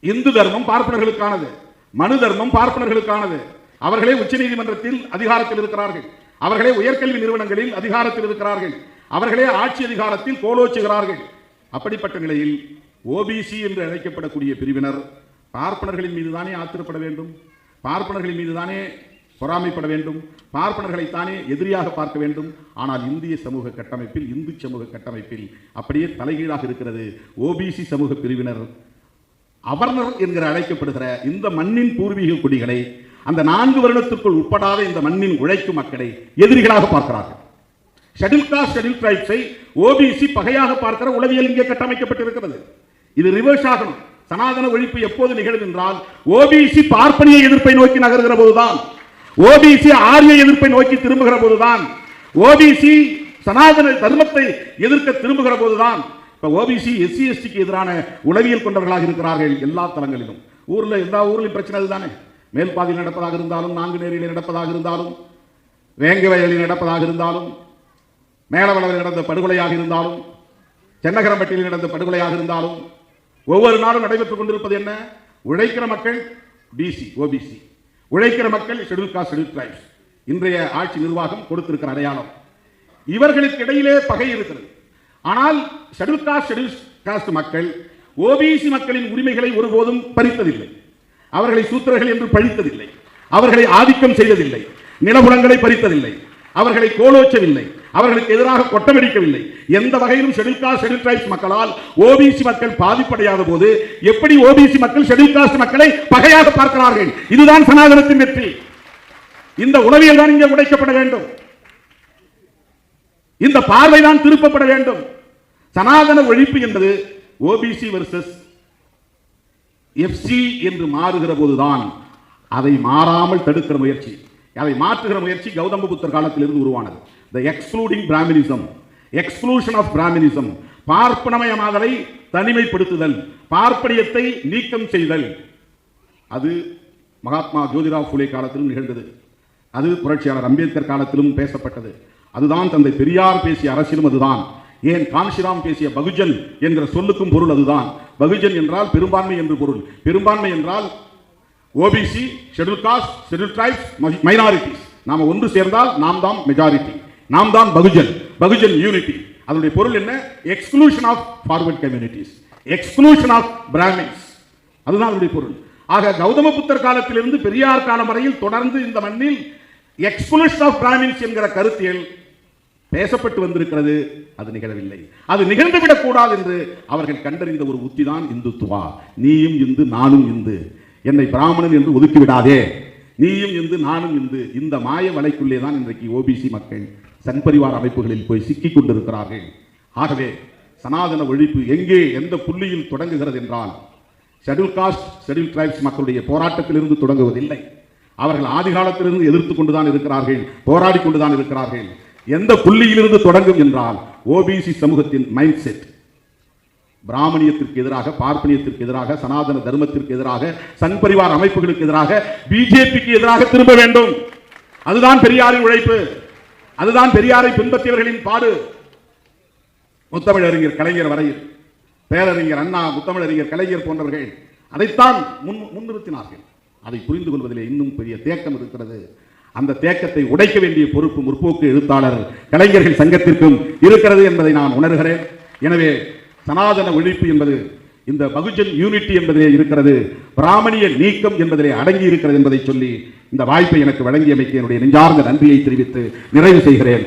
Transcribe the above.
இந்து தர்மம் பார்ப்பனர்களுக்கானது மனு தர்மம் பார்ப்பனர்களுக்கானது. அவர்களே உச்சநீதிமன்றத்தில் அதிகாரத்தில் இருக்கிறார்கள். அவர்களே உயர்கல்வி நிறுவனங்களில் அதிகாரத்தில் இருக்கிறார்கள். அவர்களே ஆட்சி அதிகாரத்தில் கோலோச்சுகிறார்கள். அப்படிப்பட்ட நிலையில் ஓபிசி என்று அழைக்கப்படக்கூடிய பிரிவினர் பார்ப்பனர்களின் மீது தானே ஆத்திரப்பட வேண்டும்? பார்ப்பனர்களின் மீது தானே பொறாமைப்பட வேண்டும்? பார்ப்பனர்களைத்தானே எதிரியாக பார்க்க வேண்டும்? ஆனால் இந்திய சமூக கட்டமைப்பில் இந்து சமூக கட்டமைப்பில் அப்படியே தலைகீழாக இருக்கிறது ஓபிசி சமூக பிரிவினர். அவர்னர் என்கிற அழைக்கப்படுகிற இந்த மண்ணின் பூர்வீக குடிகளை அந்த நான்கு வருடத்திற்குள் உட்படாத இந்த மண்ணின் உழைக்கும் மக்களை எதிரிகளாக பார்க்கிறார்கள். ஷெட்யூல் காஸ்ட் ஷெடில் டிரைப்ஸை ஓபிசி பகையாக பார்க்கிற உளவியல் இங்கே கட்டமைக்கப்பட்டிருக்கிறது. இது ரிவர்ஸ் ஆகணும். சனாதன ஒழிப்பு எப்போது நிகழும் என்றால் ஓபிசி பார்ப்பனிய எதிர்ப்பை நோக்கி நகர்கிற போதுதான். ஓபிசி ஆரிய எதிர்ப்பை நோக்கி திரும்புகிற போதுதான். ஓபிசி சனாதன தர்மத்தை எதிர்க்க திரும்புகிற போதுதான். இப்போ ஓபிசி எஸ்சி எஸ்டிக்கு எதிரான உளவியல் கொண்டவர்களாக இருக்கிறார்கள் எல்லா தளங்களிலும். ஊரில் எல்லா ஊர்லையும் பிரச்சனை அதுதானே? மேல்பாதியில் நடப்பதாக இருந்தாலும் நான்கு நேரில் நடப்பதாக இருந்தாலும் வேங்க வயலில் நடப்பதாக இருந்தாலும் மேலவளவில் நடந்த படுகொலையாக இருந்தாலும் சென்னகரம்பட்டியில் நடந்த படுகொலையாக இருந்தாலும் ஒவ்வொரு நாளும் நடைபெற்றுக் கொண்டிருப்பது என்ன? உழைக்கிற மக்கள் பிசி ஓபிசி உழைக்கிற மக்கள் ஷெடியூல் காஸ்ட் ஷெடியூல் டிரைப்ஸ் இன்றைய ஆட்சி நிர்வாகம் கொடுத்திருக்கிற அடையாளம். இவர்களுக்கு இடையிலே பகை இருக்கிறது. ஆனால் ஷெடியூல் காஸ்ட் ஷெடியூல் காஸ்ட் மக்கள் ஓபிசி மக்களின் உரிமைகளை ஒருபோதும் பறித்ததில்லை. அவர்களை சூத்திரர்கள் என்று பழித்ததில்லை. அவர்களை ஆதிக்கம் செய்ததில்லை. நிலபுலங்களை பறித்ததில்லை. அவர்களை கோலோச்சவில்லை. அவர்களுக்கு எதிராக கொட்டமடிக்கவில்லை. எந்த வகையிலும் ஷெடியூல் காஸ்ட் ஷெடியூல் டிரைப்ஸ் மக்களால் ஓபிசி மக்கள் பாதிப்படையாத போது எப்படி ஓபிசி மக்கள் ஷெடியூல் காஸ்ட் மக்களை பகையாக பார்க்கிறார்கள்? இதுதான் சனாதனத்தின் வெற்றி. இந்த உளவியல் தான் இங்கே உடைக்கப்பட வேண்டும். இந்த பார்வை தான் திருப்பப்பட வேண்டும். சனாதன ஒழிப்பு என்பது ஓபிசி வர்சஸ் எஃப்சி என்று மாறுகிற போதுதான் அதை மாறாமல் தடுக்கிற முயற்சி. அதை மாற்றுகிற முயற்சி கௌதம புத்தர் காலத்திலிருந்து உருவானது. The excluding Brahminism exclusion of Brahminism பார்ப்பனமயமாதலை தனிமைப்படுத்துதல் பார்ப்பனியத்தை நீக்கம் செய்தல். அது மகாத்மா ஜோதிராவ் ஃபுலே காலத்திலும் நிகழ்ந்தது. அது புரட்சியாளர் அம்பேத்கர் காலத்திலும் பேசப்பட்டது. அதுதான் தந்தை பெரியார் பேசிய அரசியலும் அதுதான். ஏன் காஞ்சிராம் பேசிய பகுஜன் என்கிற சொல்லுக்கும் பொருள் அதுதான். பகுஜன் என்றால் பெரும்பான்மை என்று பொருள். பெரும்பான்மை என்றால் OBC schedule caste schedule tribes minorities நாம ஒன்று சேர்ந்தால் நாம் தான் மெஜாரிட்டி நாம் தான் பகுஜன். பகுஜன் யூனிட்டி அதனுடைய பொருள் என்ன? Exclusion of forward communities exclusion of Brahmins அதுதான் அதனுடைய பொருள். ஆக கௌதம புத்தர் காலத்திலிருந்து பெரியார் காலம் வரையில் தொடர்ந்து இந்த மண்ணில் எக்ஸ்க்ளூஷன் ஆஃப் பிராமின்ஸ் என்கிற கருத்தியல் பேசப்பட்டு வந்திருக்கிறது அது நிகழவில்லை. அது நிகழ்ந்துவிடக் கூடாது என்று அவர்கள் கண்டறிந்த ஒரு உத்தி தான் இந்துத்துவா. நீயும் இந்து நானும் இந்து. என்னை பிராமணன் என்று ஒதுக்கிவிடாதே. நீயும் இந்து நானும் இந்து. இந்த மாய வலைக்குள்ளே தான் இன்றைக்கு ஓபிசி மக்கள் சன்பரிவார் அமைப்புகளில் போய் சிக்கிக் கொண்டிருக்கிறார்கள். ஆகவே சனாதன ஒழிப்பு எங்கே எந்த புள்ளியில் தொடங்குகிறது என்றால் ஷெட்யூல் காஸ்ட் ஷெட்யூல் டிரைப்ஸ் மக்களுடைய போராட்டத்திலிருந்து தொடங்குவதில்லை. அவர்கள் ஆதி காலத்திலிருந்து எதிர்த்து கொண்டுதான் இருக்கிறார்கள் போராடி கொண்டுதான் இருக்கிறார்கள். எந்த புள்ளியிலிருந்து தொடங்கும் என்றால் ஓபிசி சமூகத்தின் மைண்ட் செட் பிராமணியத்திற்கு எதிராக பார்ப்பனியத்திற்கு எதிராக சனாதன தர்மத்திற்கு எதிராக சங்பரிவார் அமைப்புகளுக்கு எதிராக பிஜேபிக்கு எதிராக திரும்ப வேண்டும். அதுதான் பெரியாரின் உழைப்பு. அதுதான் பெரியாரை பின்பற்றியவர்களின் பாடு. முத்தமிழறிஞர் கலைஞர் வரையில் பேரறிஞர் அண்ணா முத்தமிழறிஞர் கலைஞர் போன்றவர்கள் அதைத்தான் முன் முன்னிறுத்தினார்கள். அதை புரிந்து கொள்வதிலே இன்னும் பெரிய தேக்கம் இருக்கிறது. அந்த தேக்கத்தை உடைக்க வேண்டிய பொறுப்பு முற்போக்கு எழுத்தாளர் கலைஞர்கள் சங்கத்திற்கும் இருக்கிறது என்பதை நான் உணர்கிறேன். எனவே சனாதன ஒழிப்பு என்பது இந்த பகுஜன் யூனிட்டி என்பதிலே இருக்கிறது பிராமணிய நீக்கம் என்பதிலே அடங்கி இருக்கிறது என்பதை சொல்லி இந்த வாய்ப்பை எனக்கு வழங்கியமைக்கு என்னுடைய நெஞ்சார்ந்த நன்றியை தெரிவித்து நிறைவு செய்கிறேன்.